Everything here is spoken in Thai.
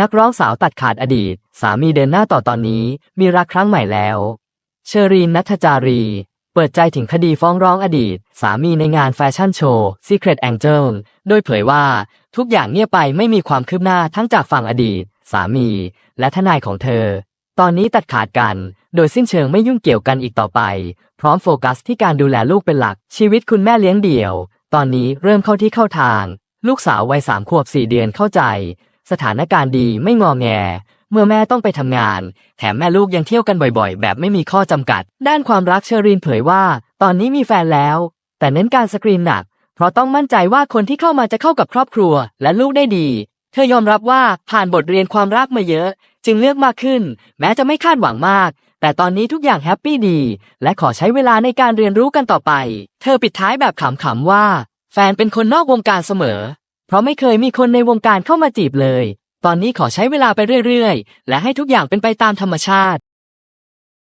นักร้องสาวตัดขาดอดีต สามีเดินหน้าต่อตอนนี้ มีรักครั้งใหม่แล้ว เชอรีนนัทจารี เปิดใจถึงคดีฟ้องร้องอดีต สามีในงานแฟชั่นโชว์ Secret Angel โดยเผยว่าทุกอย่างเงียบไปไม่มีความคืบหน้าทั้งจากฝั่งอดีต สามี และทนายของเธอ ตอนนี้ตัดขาดกัน โดยสิ้นเชิงไม่ยุ่งเกี่ยวกันอีกต่อไป พร้อมโฟกัสที่การดูแลลูกเป็นหลักชีวิตคุณแม่เลี้ยงเดี่ยว ตอนนี้เริ่มเข้าที่เข้าทาง ลูกสาววัยสามขวบสี่เดือนเข้าใจ สถานการณ์ดีไม่งอแง เมื่อแม่ต้องไปทำงาน แถมแม่ลูกยังเที่ยวกันบ่อยๆ แบบไม่มีข้อจำกัด ด้านความรักเชอรีนเผยว่า ตอนนี้มีแฟนแล้ว แต่เน้นการสกรีนหนัก เพราะต้องมั่นใจว่าคนที่เข้ามาจะเข้ากับครอบครัว และลูกได้ดี เธอยอมรับว่าผ่านบทเรียนความรักมาเยอะ จึงเลือกมากขึ้น แม้จะไม่คาดหวังมากแต่ตอนนี้ทุกอย่างแฮปปี้ดี และขอใช้เวลาในการเรียนรู้กันต่อไป เธอปิดท้ายแบบขำๆว่า แฟนเป็นคนนอกวงการเสมอ เพราะไม่เคยมีคนในวงการเข้ามาจีบเลย ตอนนี้ขอใช้เวลาไปเรื่อยๆ และให้ทุกอย่างเป็นไปตามธรรมชาติ